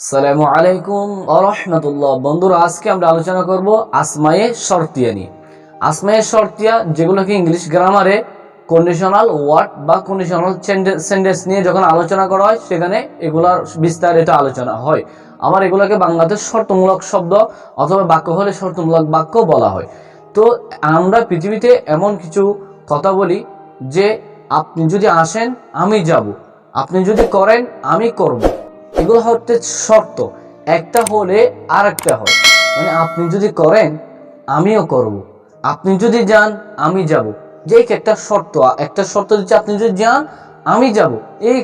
সালামু আলাইকুম আরহামতুল্লাহ বন্ধুরা, আজকে আমরা আলোচনা করব আসমায়ে শর্তিয়া নিয়ে। আসমায়ে শর্তিয়া যেগুলোকে ইংলিশ গ্রামারে কন্ডিশনাল ওয়ার্ড বা কন্ডিশনাল সেন্টেন্স নিয়ে যখন আলোচনা করা হয়, সেখানে এগুলার বিস্তারিত আলোচনা হয়। আবার এগুলোকে বাংলাতে শর্তমূলক শব্দ অথবা বাক্য হলে শর্তমূলক বাক্য বলা হয়। তো আমরা পৃথিবীতে এমন কিছু কথা বলি যে আপনি যদি আসেন, আমি যাব। আপনি যদি করেন, আমি করব। এগুলো হচ্ছে শর্ত। একটা হলে আর একটা হয়। মানে আপনি যদি করেন, আমিও করব। আপনি যদি যান, আমি যাব। যে একটা শর্ত একটা শর্ত দিচ্ছে আপনি যদি যান, আমি যাব। এই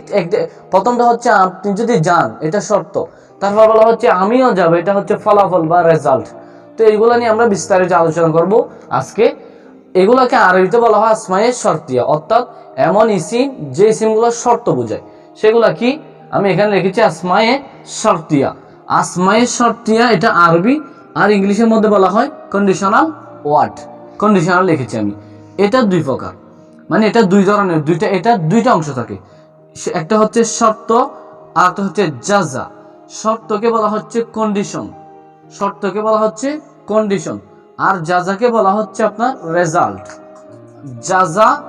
প্রথমটা হচ্ছে আপনি যদি যান, এটা শর্ত। তারপর বলা হচ্ছে আমিও যাব, এটা হচ্ছে ফলাফল বা রেজাল্ট তো এইগুলো নিয়ে আমরা বিস্তারিত আলোচনা করব আজকে। এগুলোকে আরবিতে বলা হয় আসমায়ের শর্তিয়া। অর্থাৎ এমন ইসিম, যে ইসিমগুলো শর্ত বোঝায়। সেগুলা কি? আমি এখানে লিখেছি আসমায়ে শর্তিয়া। আসমায়ে শর্তিয়া এটা আরবি, আর ইংলিশের মধ্যে বলা হয় কন্ডিশনাল ওয়ার্ড কন্ডিশনাল লিখেছি আমি। এটা দুই প্রকার। মানে এটা দুই ধরনের, দুইটা, এটা দুইটা অংশ থাকে। একটা হচ্ছে শর্ত, আর একটা হচ্ছে জাজা। শর্তকে বলা হচ্ছে কন্ডিশন শর্তকে বলা হচ্ছে কন্ডিশন আর জাজাকে বলা হচ্ছে আপনার রেজাল্ট জাজা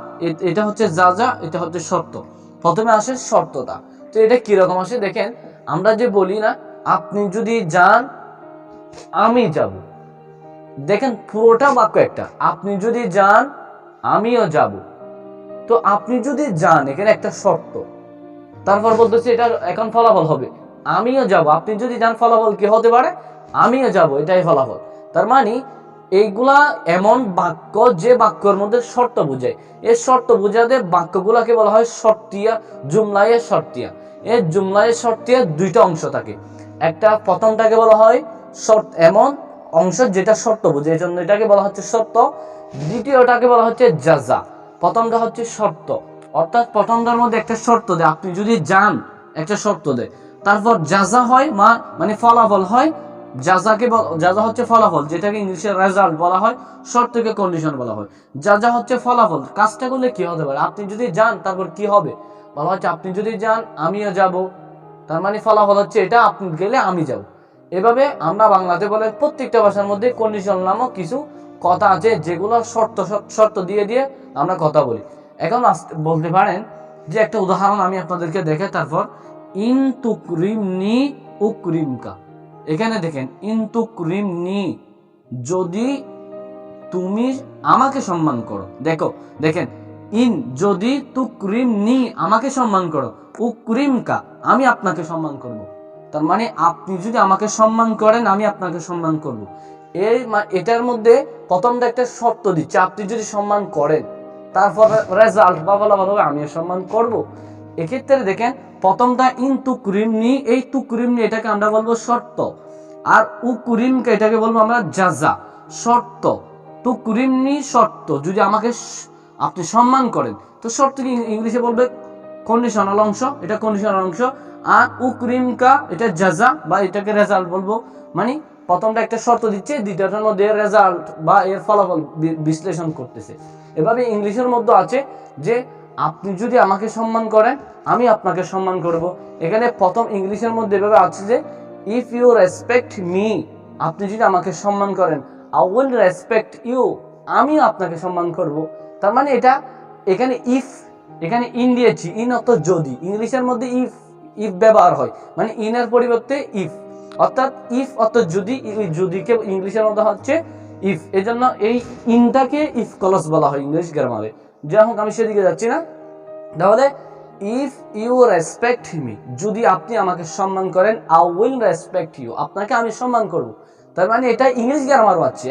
এটা হচ্ছে জাজা, এটা হচ্ছে শর্ত। প্রথমে আসে শর্তটা। তো এটা কীরকম আসে? দেখেন, আমরা যে বলি না, আপনি যদি যান, আমি যাব। দেখেন, পুরোটা বাক্য একটা। আপনি যদি যান, আমিও যাব। তো আপনি যদি যান, এখানে একটা শর্ত। তারপর বলতেছি এটা এখন ফলাফল হবে। আমিও যাব। আপনি যদি যান, ফলাফল কি হতে পারে? আমিও যাব। এটাই ফলাফল। তার মানে এইগুলা এমন বাক্য, যে বাক্যের মধ্যে শর্ত বোঝায়। এই শর্ত বুঝাতে বাক্যগুলাকে বলা হয় শর্তিয়া জুমলাইয়ের শর্তিয়া। এই জুমলাইয়ের শর্তিয়া দুইটা অংশ থাকে। একটা প্রথমটাকে বলা হয় শর্ত, এমন অংশ যেটা শর্ত বোঝে এই জন্য এটাকে বলা হচ্ছে শর্ত। দ্বিতীয়টাকে বলা হচ্ছে জাজা, প্রথমটা হচ্ছে শর্ত। অর্থাৎ প্রথমটার মধ্যে একটা শর্ত দেয়, আপনি যদি যান, একটা শর্ত দেয়। তারপর জাজা হয়, মা মানে ফলাফল হয় বল- জাজা হচ্ছে ফলাফল, যেটাকে ইংলিশে রেজাল্ট বলা হয়, শর্তকে কন্ডিশন বলা হয়। জাজা হচ্ছে ফলাফল, কাজটা করলে কি হতে পারে? আপনি যদি যান, তারপর কি হবে? বলা হচ্ছে আপনি যদি যান, আমিও যাব। তার মানে ফলাফল হচ্ছে এটা, আপনি গেলে আমি যাব। এভাবে আমরা বাংলাতে বলে প্রত্যেকটা ভাষার মধ্যে কন্ডিশন নামক কিছু কথা আছে, যেগুলো শর্ত, শর্ত- দিয়ে দিয়ে আমরা কথা বলি। এখন বলতে পারেন যে একটা উদাহরণ আমি আপনাদেরকে দেখে, তারপর, ইন তুকরিমনি উকরিমকা। এখানে দেখেন, ইন তুকরিমনি, যদি তুমি আমাকে সম্মান করো। দেখো, দেখেন ইন, যদি তুকরিমনি আমাকে সম্মান করো, উকরিমকা, আমি আপনাকে সম্মান করব। তার মানে আপনি যদি আমাকে সম্মান করেন, আমি আপনাকে সম্মান করব। এই এটার মধ্যে প্রথমটা একটা শর্ত দিচ্ছে আপনি যদি সম্মান করেন, তারপর রেজাল্ট বা হবে, আমিও সম্মান করব। এক্ষেত্রে দেখেন, প্রথমটা ইন তুকরিমনি, এই তুকরিমনি এটাকে আমরা বলব শর্ত। আর উকুরিমকে এটাকে বলব আমরা জাজা, শর্ত। তুকরিমনি শর্ত, যদি আমাকে আপনি সম্মান করেন। তো শর্ত কি ইংলিশে বলবে কন্ডিশনাল অংশ, এটা কন্ডিশনাল অংশ। আর উকরিমকা, এটা জাজা বা এটাকে রেজাল্ট বলব। মানে প্রথমটা একটা শর্ত দিচ্ছে, দ্বিতীয়টার মধ্যে রেজাল্ট বা এর ফলাফল বিশ্লেষণ করতেছে। এভাবে ইংলিশের মধ্যে আছে যে আপনি যদি আমাকে সম্মান করেন, আমি আপনাকে সম্মান করব। এখানে প্রথম ইংলিশের মধ্যে এভাবে আছে যে ইফ ইউ রেসপেক্ট মি আপনি যদি আমাকে সম্মান করেন আই উইল রেসপেক্ট ইউ আমিও আপনাকে সম্মান করব। তার মানে এটা এখানে ইফ এখানে ইন দিয়েছি ইন অর্থ যদি। ইংলিশের মধ্যে ইফ ইফ ব্যবহার হয় মানে ইনের পরিবর্তে ইফ অর্থাৎ ইফ অর্থ যদি যদিকে ইংলিশের মধ্যে হচ্ছে ইফ এজন্য এই ইনটাকে ইফ কলস বলা হয় ইংলিশ গ্রামারে যাই হোক, আমি সেদিকে যাচ্ছি না। তাহলে ইফ ইউ রেসপেক্ট মি যদি আপনি আমাকে সম্মান করেন আই উইল রেসপেক্ট ইউ আপনাকে আমি সম্মান করব। তার মানে এটা ইংলিশ গ্রামার পাচ্ছি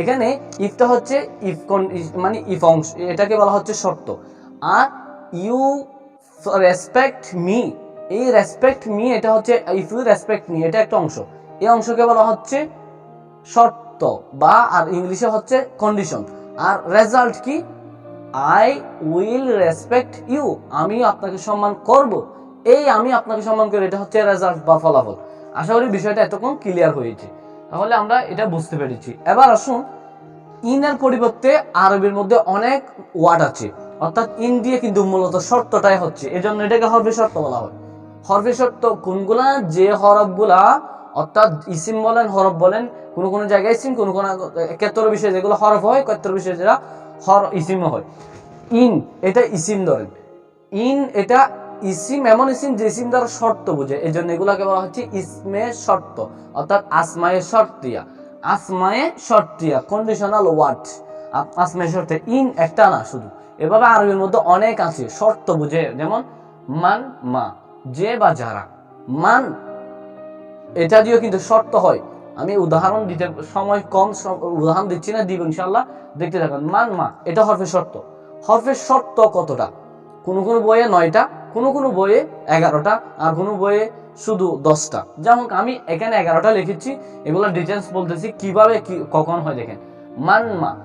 এখানে ইফটা হচ্ছে ইফ মানে ইফ অংশ, এটাকে বলা হচ্ছে শর্ত। আর ইউ রেসপেক্ট মি এই রেসপেক্ট মি এটা হচ্ছে ইফ ইউ রেসপেক্ট মি এটা একটা অংশ। এই অংশকে বলা হচ্ছে শর্ত বা, আর ইংলিশে হচ্ছে কন্ডিশন আর রেজাল্ট কি? আই উইল রেসপেক্ট ইউ আমি আপনাকে সম্মান করব। এই আমি আপনাকে সম্মান করি, এটা হচ্ছে রেজাল্ট বা ফলাফল। আশা করি বিষয়টা এতক্ষণ ক্লিয়ার হয়েছে। তাহলে আমরা এটা বুঝতে পেরেছি। এবার আসুন, ইনের পরিবর্তে আরবির মধ্যে অনেক ওয়ার্ড আছে। অর্থাৎ ইন দিয়ে কিন্তু মূলত শর্তটাই হচ্ছে। এজন্য এটাকে হরফে শর্ত বলা হয়। হরফে শর্ত কোনগুলা? যে হরফগুলা, অর্থাৎ ইসিম বলেন, হরফ বলেন, কোন কোন জায়গায় ইসিম, কোন কোন ক্ষেত্র বিষয়ে যেগুলো হরফ হয় ক্ষেত্র বিষয়ে যেটা হর ইসিম হয়। ইন, এটা ইসিম ধরেন। ইন, এটা ইসিম, এমন ইসিম যে ইসিম দ্বারা শর্ত বুঝে। এই জন্য এগুলাকে বলা হচ্ছে ইসমে শর্ত, অর্থাৎ আসমায়ে শর্তিয়া। আসমায়ে শর্তিয়া কন্ডিশনাল ওয়ার্ড আসমায়ে শর্তে ইন একটা না, শুধু। এভাবে আরবির মধ্যে অনেক আছে, শর্ত বুঝে। যেমন, মান, মা। যে বা যারা। মান, এটা দিয়েও কিন্তু শর্ত হয়। আমি উদাহরণ দিতে, সময় কম উদাহরণ দিচ্ছি না, দিব ইনশাল্লাহ দেখতে থাকুন, মান, মা, এটা হরফের শর্ত। হরফের শর্ত কতটা? কোনো কোনো বইয়ে নয়টা। কোনো কোনো বইয়ে এগারোটা, আর কোনো বইয়ে শুধু দশটা। যেমন আমি এখানে এগারোটা লিখেছি এগুলো ডিটেলস বলতেছি কীভাবে, কি, কখন হয় দেখেন। মান মা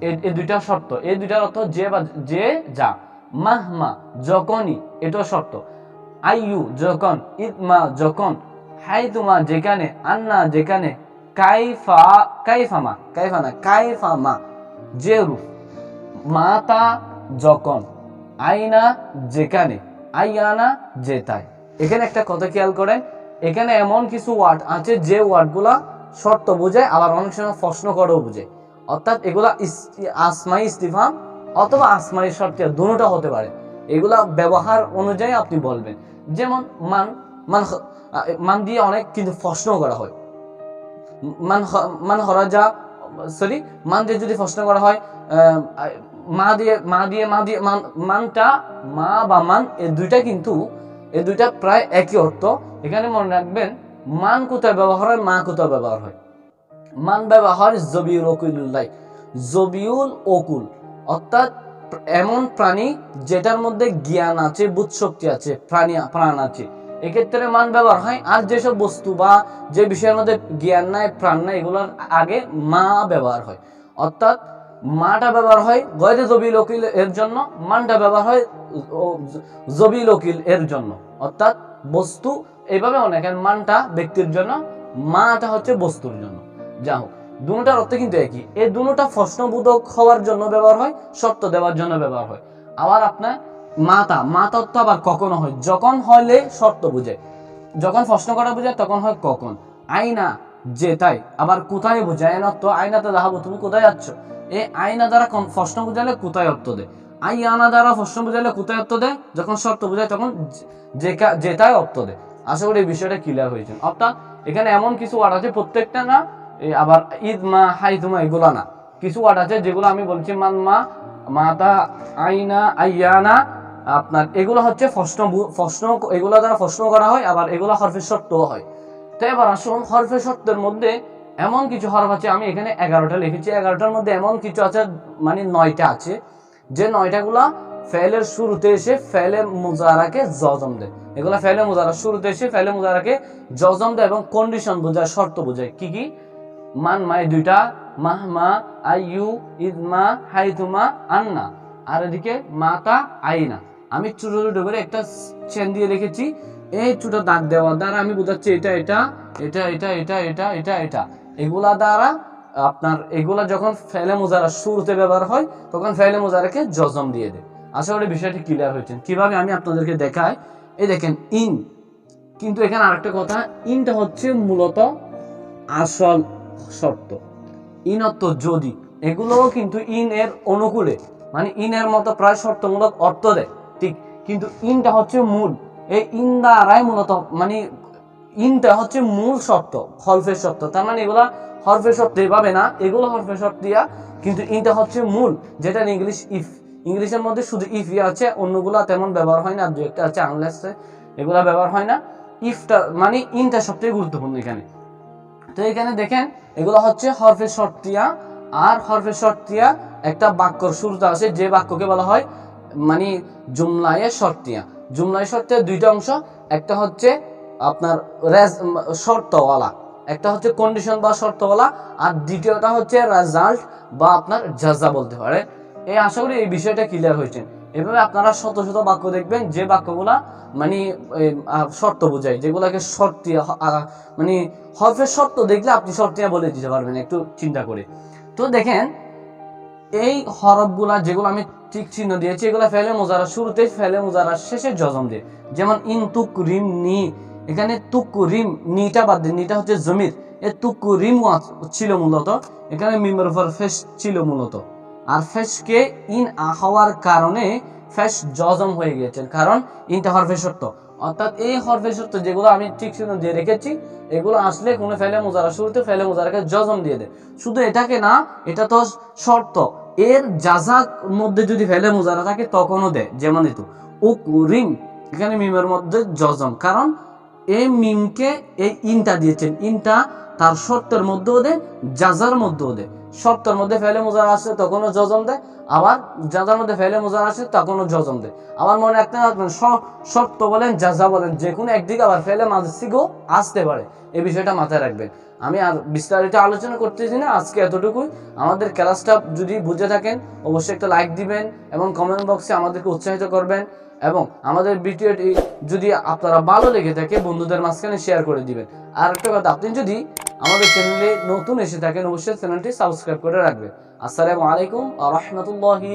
এই দুইটা শর্ত। এই দুইটার অর্থ যে বা, যে, যা। মাহ মা যখনই, এটাও শর্ত। আইয়ু, যখন, ইদমা, যখন। হাই তোমা যেখানে, আন্না, যেখানে। কাইফা, কাইফামা কাইফানা কাইফামা, যে রূপ। মাতা, যখন। আইনা, যেখানে। আইয়ানা যেতায় এখানে একটা কথা খেয়াল করেন, এখানে এমন কিছু ওয়ার্ড আছে যে ওয়ার্ডগুলা শর্ত বোঝায়, আবার অনেক সময় প্রশ্ন করেও বোঝে অর্থাৎ এগুলা আসমাই ইস্তিফাম অথবা আসমাই শর্তিয়া দুটোটা হতে পারে। এগুলা ব্যবহার অনুযায়ী আপনি বলবেন। যেমন মান মান মান দিয়ে অনেক কিন্তু প্রশ্ন করা হয়। মান মান হরাজা সরি মান দিয়ে যদি প্রশ্ন করা হয় মা দিয়ে মা দিয়ে মা দিয়ে মানটা, মা বা মান এই দুইটা কিন্তু, এই দুইটা প্রায় একই অর্থ। এখানে মনে রাখবেন, মান কোথায় ব্যবহার হয়, মা কোথায় ব্যবহার হয়। মান ব্যবহার জবিউল ওকুল্লাই জবিউল ওকুল। অর্থাৎ এমন প্রাণী যেটার মধ্যে জ্ঞান আছে বুধ শক্তি আছে, প্রাণী, প্রাণ আছে। এক্ষেত্রে মান ব্যবহার হয়, আর যেসব বস্তু বা যে বিষয়ের মধ্যে জ্ঞান নাই, প্রাণ নাই, এগুলোর আগে মা ব্যবহার হয়। অর্থাৎ মাটা ব্যবহার হয় গয়রে জবিল ওকিল এর জন্য, মানটা ব্যবহার হয় জবিল ওকিল এর জন্য। অর্থাৎ বস্তু এইভাবে অনেক মানটা ব্যক্তির জন্য, মাটা হচ্ছে বস্তুর জন্য। যা হোক, দুটার অর্থ কিন্তু একই। এই দুটা প্রশ্নবোধক হওয়ার জন্য ব্যবহার হয় সত্য দেওয়ার জন্য ব্যবহার হয়। আবার আপনার মাতা মাতা অর্থ আবার কখনো হয়? যখন হলে শর্ত বুঝে। যখন প্রশ্ন করা বোঝায় তখন হয় কখন? আইনা যে তাই আবার কোথায় বোঝায় আইন অর্থ আইনাতে দেখাবো তুমি কোথায় যাচ্ছ? এই আইনা দ্বারা প্রশ্ন বুঝালে কোথায় অর্থ দেয়? আই আনা দ্বারা প্রশ্ন বুঝালে কোথায় অর্থ দেয়? যখন শর্ত বোঝায় তখন যেটাই অর্থ দেয়। আশা করি এই বিষয়টা ক্লিয়ার হয়েছে। অর্থাৎ এখানে এমন কিছু ওয়ার্ড আছে, প্রত্যেকটা না আবার ঈদ মা, হাই তুমা এগুলো না। কিছু ওয়ার্ড আছে যেগুলো আমি বলছি, মান মা, মাতা আইনা আইয়ানা আপনার এগুলো হচ্ছে প্রশ্ন প্রশ্ন এগুলো দ্বারা প্রশ্ন করা হয়, আবার এগুলো হরফের শর্তও হয়। তো এবার আসুন হরফের শর্তের মধ্যে এমন কিছু হরফ আছে, আমি এখানে এগারোটা লিখেছি। এগারোটার মধ্যে এমন কিছু আছে মানে নয়টা আছে, যে নয়টাগুলা ফেলের শুরুতে এসে ফেলে মুজারাকে জজম দেয়। এগুলা ফেলে মুজারা শুরুতে এসে ফেলে মুজারাকে জজম দেয় এবং কন্ডিশন বোঝায়, শর্ত বোঝায়। কি কি? মান মাই দুইটা, মাহ, মা, আইয়ু ইদমা হাইতুমা আন্না। আর এদিকে মাতা আইনা। আমি ছোট ছোট করে একটা চেন দিয়ে রেখেছি এই ছোট দাগ দেওয়ার দ্বারা আমি বোঝাচ্ছি এটা এটা এটা এটা এটা এটা এটা এটা। এগুলা দ্বারা আপনার এগুলা যখন ফেলে মোজারা শুরুতে ব্যবহার হয়, তখন ফেলে মোজারাকে জজম দিয়ে দেয়। আশা করি বিষয়টি ক্লিয়ার হয়েছে। কীভাবে আমি আপনাদেরকে দেখাই? এই দেখেন, ইন। কিন্তু এখানে আরেকটা কথা, ইনটা হচ্ছে মূলত আসল শর্ত ইন অর্থ যদি। এগুলোও কিন্তু ইন এর অনুকূলে। মানে ইন এর মতো প্রায় শর্তমূলক অর্থ দেয়। ঠিক। কিন্তু ইনটা হচ্ছে মূল। এই ইন দ্বারাই মূলত মানে ইনটা হচ্ছে মূল শর্ত, হরফের শর্ত। তার মানে এগুলা হরফের শর্ত পাবে না, এগুলো হরফের শর্ত দিয়া কিন্তু ইনটা হচ্ছে মূল, যেটা ইংলিশ ইফ ইংলিশের মধ্যে শুধু ইফ ই আছে, অন্যগুলা তেমন ব্যবহার হয় না দু একটা আছে আংলাসে এগুলা ব্যবহার হয় না। ইফটা মানে ইনটা সবথেকে গুরুত্বপূর্ণ এখানে। তো এখানে দেখেন, এগুলো হচ্ছে হরফে শর্তিয়া আর হরফে শর্তিয়া একটা বাক্যর শুরুতে আসে, যে বাক্যকে বলা হয় মানে জুমলায়ে শর্তিয়া জুমলায়ে শর্তিয়া দুইটা অংশ, একটা হচ্ছে আপনার শর্তওয়ালা। একটা হচ্ছে কন্ডিশন বা শর্তওয়ালা, আর দ্বিতীয়টা হচ্ছে রেজাল্ট বা আপনার জাজা বলতে পারে। এই আশা করি এই বিষয়টা ক্লিয়ার হয়েছে। এভাবে আপনারা শত শত বাক্য দেখবেন, যে বাক্যগুলা মানে শর্ত বোঝায়, যেগুলাকে শর্ত মানে হরফের শর্ত দেখলে আপনি শর্তিয়া বলে দিতে পারবেন একটু চিন্তা করে। তো দেখেন, এই হরফগুলা যেগুলো আমি ঠিক চিহ্ন দিয়েছি, এগুলো ফেলে মোজারা শুরুতে, ফেলে মোজারা শেষে জজম দিয়ে। যেমন ইন তুক রিম নি এখানে তুক রিম নিটা বাদ দিয়ে নিটা হচ্ছে জমির। এ তুক রিম ছিল মূলত। এখানে মিমের উপর ফেস ছিল মূলত। আর ফেসকে ইন হওয়ার কারণে ফেস জজম হয়ে গিয়েছেন। কারণ ইনটা হরফে সত্য অর্থাৎ এই হরফে সত্য যেগুলো আমি ঠিক চিহ্ন দিয়ে রেখেছি, এগুলো আসলে কোনো ফেলে মোজারা শুরুতে ফেলে মোজারাকে জজম দিয়ে দেয়। শুধু এটাকে না, এটা তো শর্ত। এর জাজাক মধ্যে যদি ফেলে মোজারা থাকে, তখনও দেয়। যেমন এতু। ও রিম এখানে মিমের মধ্যে জজম। কারণ এই মিমকে এই ইনটা দিয়েছেন। ইনটা তার শর্তের মধ্যেও দেয়, জাজার মধ্যেও দেয়। শর্তের মধ্যে ফেলে মোজার আসে তখনও যজন দেয়, আবার জাজার মধ্যে ফেলে মোজার আসে তখনও যজন দেয়। আবার মনে রাখতে রাখবেন শর্ত বলেন, জাজা বলেন, যে কোনো একদিকে আবার ফেলে মাঝিকেও আসতে পারে। এই বিষয়টা মাথায় রাখবেন। আমি আর বিস্তারিত আলোচনা করতেছি না, আজকে এতটুকুই। আমাদের ক্লাসটা যদি বুঝে থাকেন, অবশ্যই একটা লাইক দিবেন এবং কমেন্ট বক্সে আমাদেরকে উৎসাহিত করবেন। এবং আমাদের ভিডিওটি যদি আপনারা ভালো লেগে থাকে, বন্ধুদের মাঝখানে শেয়ার করে দিবেন। আর একটা কথা, আপনি যদি আমাদের চ্যানেলে নতুন এসে থাকেন, অবশ্যই চ্যানেলটি সাবস্ক্রাইব করে রাখবেন। আসসালামু আলাইকুম আ রহমতুল্লাহি